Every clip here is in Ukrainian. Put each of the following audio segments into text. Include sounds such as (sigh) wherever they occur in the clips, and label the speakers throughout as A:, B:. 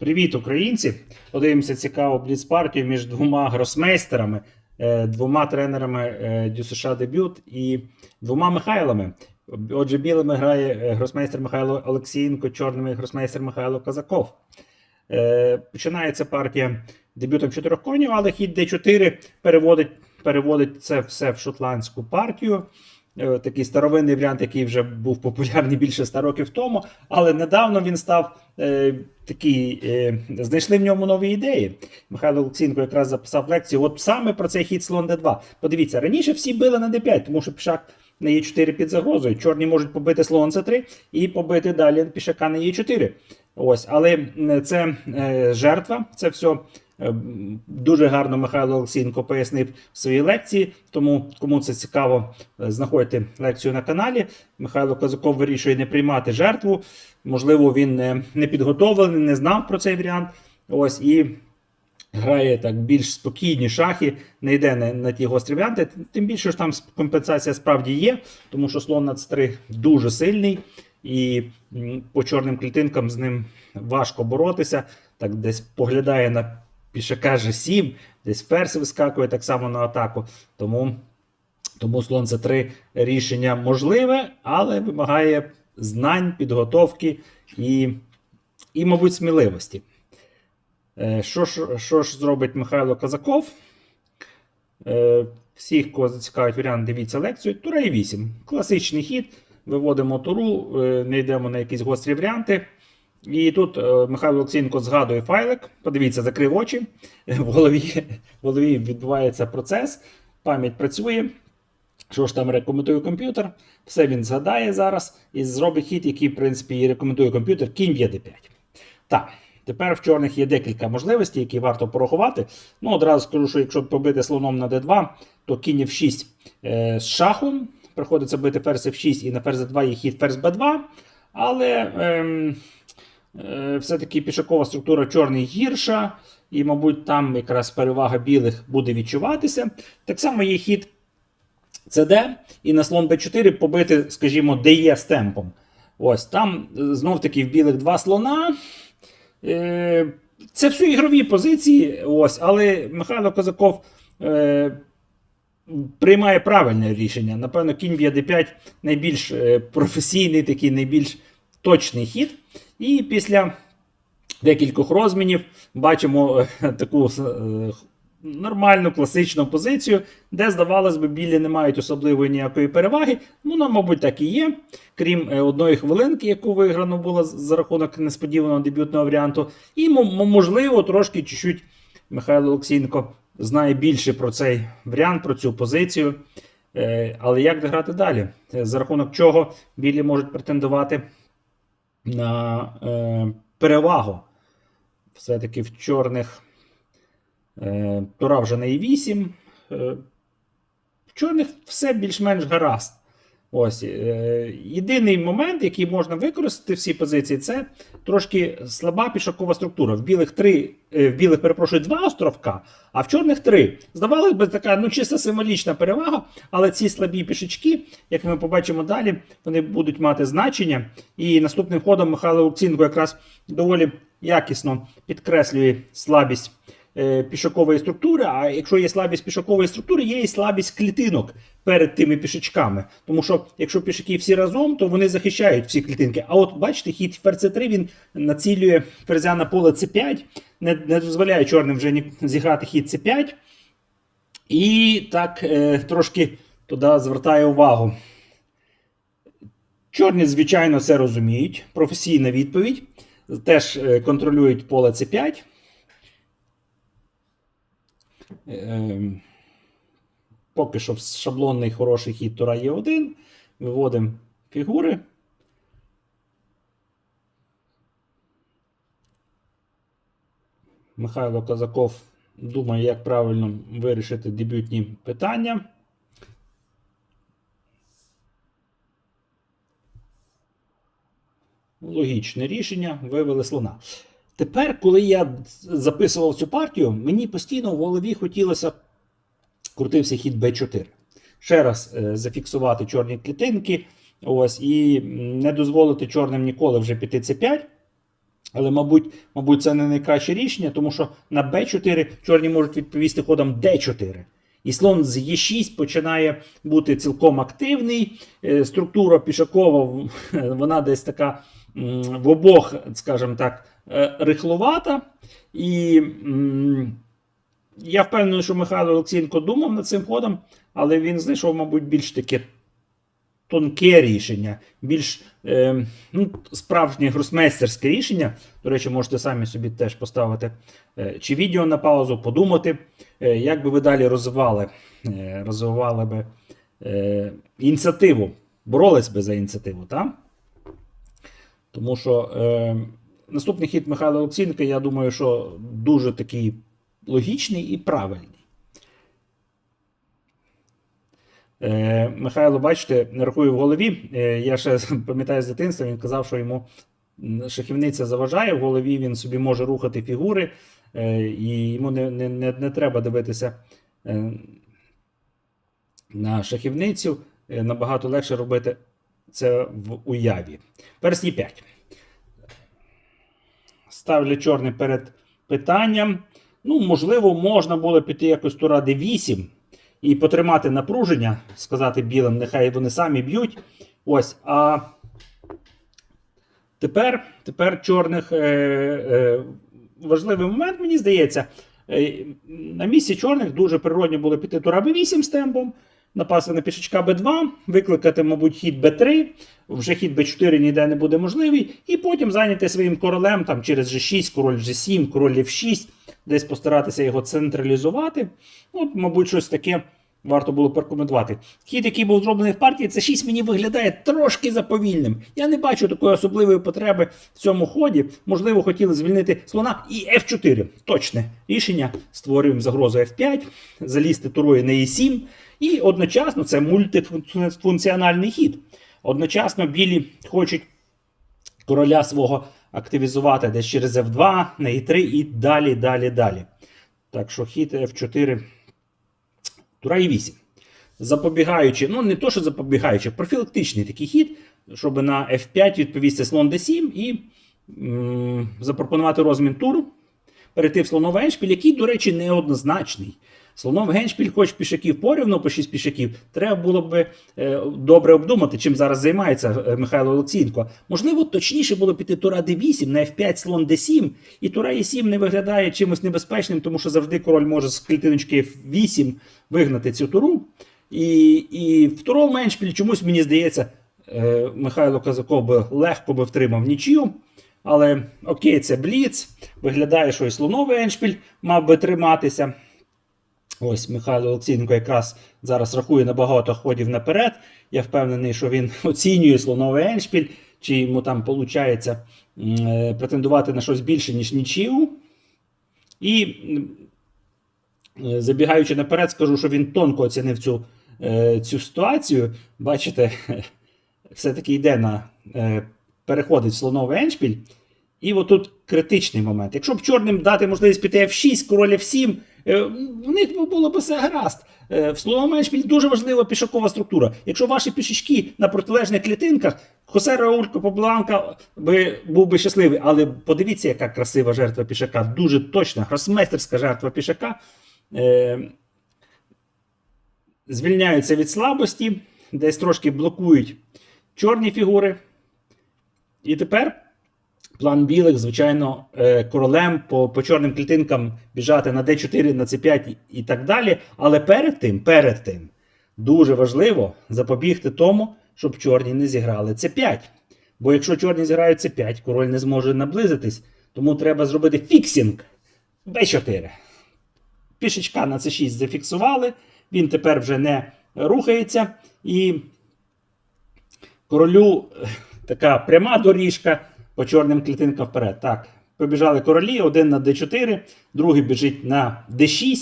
A: Привіт, українці! Подивимося цікаву бліц-партію між двома гросмейстерами, е, двома тренерами е, Дю США дебют і двома Михайлами. Отже, білими грає е, гросмейстер Михайло Олексієнко, чорними гросмейстер Михайло Казаков. Починається партія дебютом чотирьох конів, але хід D4 переводить, переводить це все в шотландську партію. Е, Такий старовинний варіант, який вже був популярний більше 100 років тому, але недавно він став е, такий, е, знайшли в ньому нові ідеї. Михайло Олексінко якраз записав лекцію. От саме про цей хід слон d2. Подивіться, раніше всі били на d5, тому що пішак на e4 під загрозою. Чорні можуть побити слон c3 і побити далі пішака на e4. Ось, але це е, жертва, це все. Е, Дуже гарно Михайло Олексієнко пояснив в своїй лекції. Тому, кому це цікаво, е, знаходьте лекцію на каналі. Михайло Казаков вирішує не приймати жертву. Можливо, він не, не підготовлений, не знав про цей варіант. Ось і грає так більш спокійні шахи, не йде на, на ті гострі варіанти. Тим більше що там компенсація справді є, тому що слон на c3 дуже сильний. І по чорним клітинкам з ним важко боротися. Так десь поглядає на пішака G7, десь ферзь вискакує так само на атаку. Тому, тому слон c 3 рішення можливе, але вимагає знань, підготовки і, і мабуть, сміливості. Е, Що ж, що ж зробить Михайло Казаков? Е, Всіх, кого зацікавить варіант, дивіться лекцію. Тура 8. Класичний хід. Виводимо туру, е, не йдемо на якісь гострі варіанти. І тут е, Михайло Олексієнко згадує файлик. Подивіться, закрив очі. В голові, в голові відбувається процес, пам'ять працює. Що ж там рекомендує комп'ютер? Все він згадає зараз і зробить хід, який, в принципі, і рекомендує комп'ютер. Кінь б'є d5. Так, тепер в чорних є декілька можливостей, які варто порахувати. Ну, одразу скажу, що якщо побити слоном на d2, то кінь f6 е, з шахом. Приходиться бити ферзь f6 і на ферзь 2 є хід ферзь b2. Але ем, е, все-таки пішакова структура чорний гірша, і, мабуть, там якраз перевага білих буде відчуватися. Так само є хід CD і на слон b4 побити, скажімо, DE з темпом. Ось там знов таки в білих два слона. Е, Це все ігрові позиції, ось, але Михайло Козаков е, приймає правильне рішення. Напевно, кінь б'є d5 найбільш е, професійний, такий найбільш точний хід. І після декількох розмінів бачимо е, таку е, нормальну класичну позицію, де, здавалось би, білі не мають особливої ніякої переваги. Ну, ну, мабуть, так і є. Крім е, одної хвилинки, яку виграно було за рахунок несподіваного дебютного варіанту. І, можливо, трошки чуть-чуть Михайло Олексієнко знає більше про цей варіант, про цю позицію. Але як грати далі? За рахунок чого білі можуть претендувати на е, перевагу. Все-таки в чорних е, тура вже не і8. Е, в чорних все більш-менш гаразд. Ось, е, єдиний момент, який можна використати в цій позиції, це трошки слаба пішакова структура. В білих три, е, в білих, перепрошую, два островка, а в чорних три. Здавалось би, така ну, чисто символічна перевага, але ці слабі пішачки, як ми побачимо далі, вони будуть мати значення. І наступним ходом Михайло Олексінко якраз доволі якісно підкреслює слабість пішакової структури. А якщо є слабість пішакової структури, є і слабість клітинок перед тими пішачками. Тому що якщо пішаки всі разом, то вони захищають всі клітинки. А от бачите, хід ферзь 3 він націлює ферзя на поле c5, не, не дозволяє чорним вже ні, зіграти хід c5. І так е, трошки туди звертає увагу. Чорні, звичайно, це розуміють. Професійна відповідь. Теж е, контролюють поле c5. Ем, Поки що шаблонний хороший хід тура є 1 Виводимо фігури. Михайло Казаков думає, як правильно вирішити дебютні питання. Логічне рішення, вивели слона. Тепер, коли я записував цю партію, мені постійно в голові хотілося крутився хід b4. Ще раз е, зафіксувати чорні клітинки. Ось, і не дозволити чорним ніколи вже піти c5. Але, мабуть, мабуть, це не найкраще рішення, тому що на Б4 чорні можуть відповісти ходом Д4. І слон з Е6 починає бути цілком активний. Е, Структура пішакова, (laughs) вона десь така в обох, скажімо так, е, рихлувата. І я впевнений, що Михайло Олексієнко думав над цим ходом, але він знайшов, мабуть, більш таке тонке рішення, більш е, ну, справжнє гросмейстерське рішення. До речі, можете самі собі теж поставити е, чи відео на паузу, подумати, е, як би ви далі розвивали, е, розвивали би е, ініціативу, боролись би за ініціативу. так? Тому що е, наступний хід Михайла Олексієнка, я думаю, що дуже такий логічний і правильний. Е, Михайло, бачите, не рахую в голові. Е, я ще (laughs) пам'ятаю з дитинства, він казав, що йому шахівниця заважає в голові, він собі може рухати фігури, е, і йому не, не, не, не треба дивитися е, на шахівницю. Е, Набагато легше робити це в уяві. Персні 5. Ставлю чорний перед питанням. Ну, можливо, можна було піти якось тура d8 і потримати напруження, сказати білим, нехай вони самі б'ють. Ось. А тепер, тепер чорних е, е, важливий момент, мені здається. Е, на місці чорних дуже природньо було піти тура b8 з темпом, напасти на пішечка b2, викликати, мабуть, хід b3, вже хід b4 ніде не буде можливий, і потім зайняти своїм королем там, через g6, король g7, король f6, десь постаратися його централізувати. От, мабуть, щось таке варто було прокоментувати. Хід, який був зроблений в партії, це 6 мені виглядає трошки заповільним. Я не бачу такої особливої потреби в цьому ході. Можливо, хотіли звільнити слона і F4. Точне рішення. Створюємо загрозу F5, залізти турою на E7. І одночасно це мультифункціональний хід. Одночасно білі хочуть короля свого активізувати десь через F2, на E3 і далі, далі, далі. Так що хід F4, тура E8. Запобігаючи, ну не то, що запобігаючи, профілактичний такий хід, щоб на F5 відповісти слон D7 і м, запропонувати розмін туру, перейти в слоновий еншпіль, який, до речі, неоднозначний. Слоновий геншпіль, хоч пішаків порівну по 6 пішаків, треба було б е, добре обдумати, чим зараз займається е, Михайло Олексієнко. Можливо, точніше було піти тура d8 на f5 слон d7, і тура e7 не виглядає чимось небезпечним, тому що завжди король може з клітиночки f8 вигнати цю туру. І, і в туровому еншпілі чомусь мені здається, е, Михайло Казаков би легко би втримав нічию. Але окей, це бліц. Виглядає, що і слоновий еншпіль мав би триматися. Ось Михайло Олексієнко якраз зараз рахує на багато ходів наперед. Я впевнений, що він (laughs) оцінює слоновий еншпіль, чи йому там виходить претендувати на щось більше, ніж нічию. І е, забігаючи наперед, скажу, що він тонко оцінив цю, е, цю ситуацію. Бачите, (laughs) все-таки йде на е, переходить в слоновий еншпіль. І отут критичний момент. Якщо б чорним дати можливість піти F6, король F7, е, в них було б все гаразд. Е, В словому еншпіль дуже важлива пішакова структура. Якщо ваші пішечки на протилежних клітинках, Хосе Рауль Капобланка би був би щасливий. Але подивіться, яка красива жертва пішака. Дуже точна, гросмейстерська жертва пішака. Е, Звільняються від слабості, десь трошки блокують чорні фігури. І тепер. План білих, звичайно, е, королем по, по чорним клітинкам біжати на d4, на c5 і так далі. Але перед тим, перед тим, дуже важливо запобігти тому, щоб чорні не зіграли c5. Бо якщо чорні зіграють c5, король не зможе наблизитись, тому треба зробити фіксінг b4. Пішечка на c6 зафіксували, він тепер вже не рухається. І королю е, така пряма доріжка по чорним клітинкам вперед. Так, побіжали королі, один на d4, другий біжить на d6.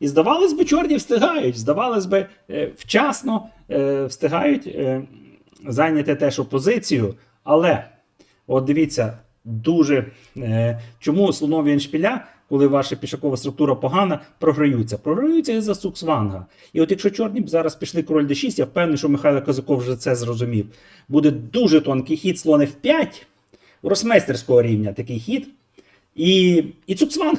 A: І здавалось би, чорні встигають. Здавалось би, е, вчасно е, встигають е, зайняти теж опозицію. Але, от дивіться, дуже чому слонові еншпіля, коли ваша пішакова структура погана, програються. Програються із-за суксванга. І от якщо чорні б зараз пішли король d6, я впевнений, що Михайло Казаков вже це зрозумів. Буде дуже тонкий хід слон f5. Росмейстерського рівня такий хід. І, і цукцванг.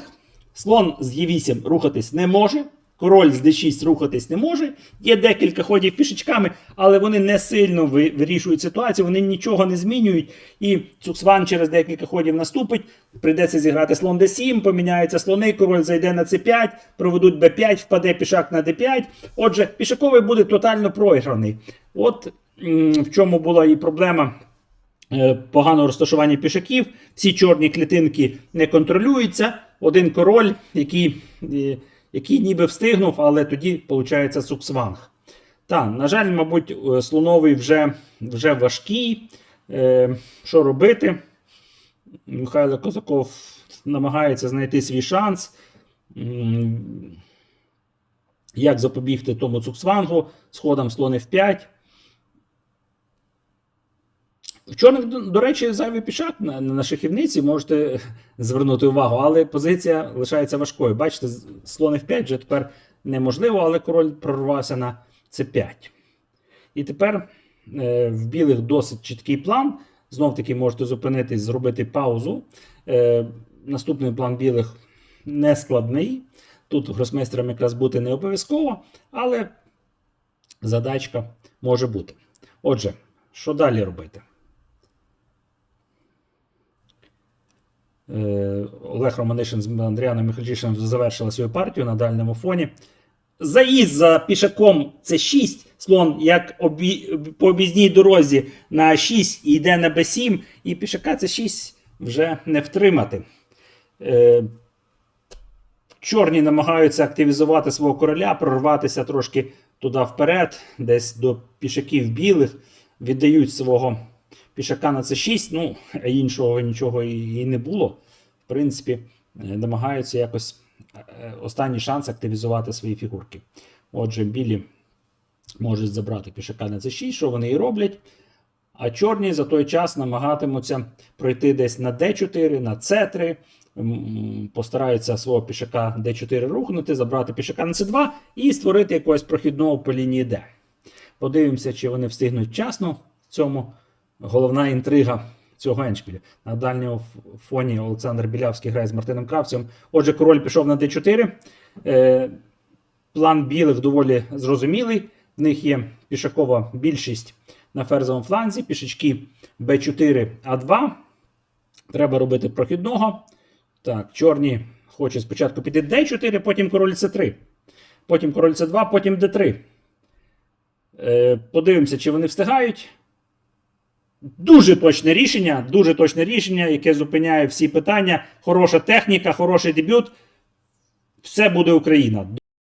A: Слон з Е8 рухатись не може. Король з d6 рухатись не може. Є декілька ходів пішечками, але вони не сильно вирішують ситуацію, вони нічого не змінюють. І Цуксван через декілька ходів наступить. Прийдеться зіграти слон d7, поміняються слони, король зайде на c5, проведуть b5, впаде пішак на d5. Отже, пішаковий буде тотально програний. От в чому була і проблема поганого розташування пішаків. Всі чорні клітинки не контролюються. Один король, який, е, який ніби встигнув, але тоді виходить суксванг. Та, на жаль, мабуть, е, слоновий вже, вже важкий. Е, що робити? Михайло Козаков намагається знайти свій шанс. Як запобігти тому цуксвангу з ходом слон F5. В чорних, до, речі, зайвий пішак на, на шахівниці можете звернути увагу, але позиція лишається важкою. Бачите, слон F5 вже тепер неможливо, але король прорвався на C5. І тепер е, в білих досить чіткий план. Знов таки можете зупинитись, зробити паузу. Е, наступний план білих не складний. Тут гросмейстером якраз бути не обов'язково, але задачка може бути. Отже, що далі робити? Олег Романишин з Андріаном Михальчишином завершили свою партію на дальньому фоні. Заїзд за пішаком це 6. Слон як обі... по об'їзній дорозі на 6 і йде на Б7, і пішака це 6 вже не втримати. Е, Чорні намагаються активізувати свого короля, прорватися трошки туди вперед, десь до пішаків білих, віддають свого пішака на С6, ну, іншого нічого і, не було. В принципі, е, намагаються якось е, останній шанс активізувати свої фігурки. Отже, білі можуть забрати пішака на С6, що вони і роблять. А чорні за той час намагатимуться пройти десь на d4, на c3, постараються свого пішака d4 рухнути, забрати пішака на c2 і створити якогось прохідного по лінії d. Подивимося, чи вони встигнуть вчасно в цьому. Головна інтрига цього еншпіля. На дальньому фоні Олександр Білявський грає з Мартином Кравцем. Отже, король пішов на d4. Е, план білих доволі зрозумілий. В них є пішакова більшість на ферзовому фланзі, пішечки b4, a2. Треба робити прохідного. Так, чорні хочуть спочатку піти d4, потім король c3. Потім король c2, потім d3. Е, подивимося, чи вони встигають. Дуже точне рішення, дуже точне рішення, яке зупиняє всі питання. Хороша техніка, хороший дебют. Все буде Україна.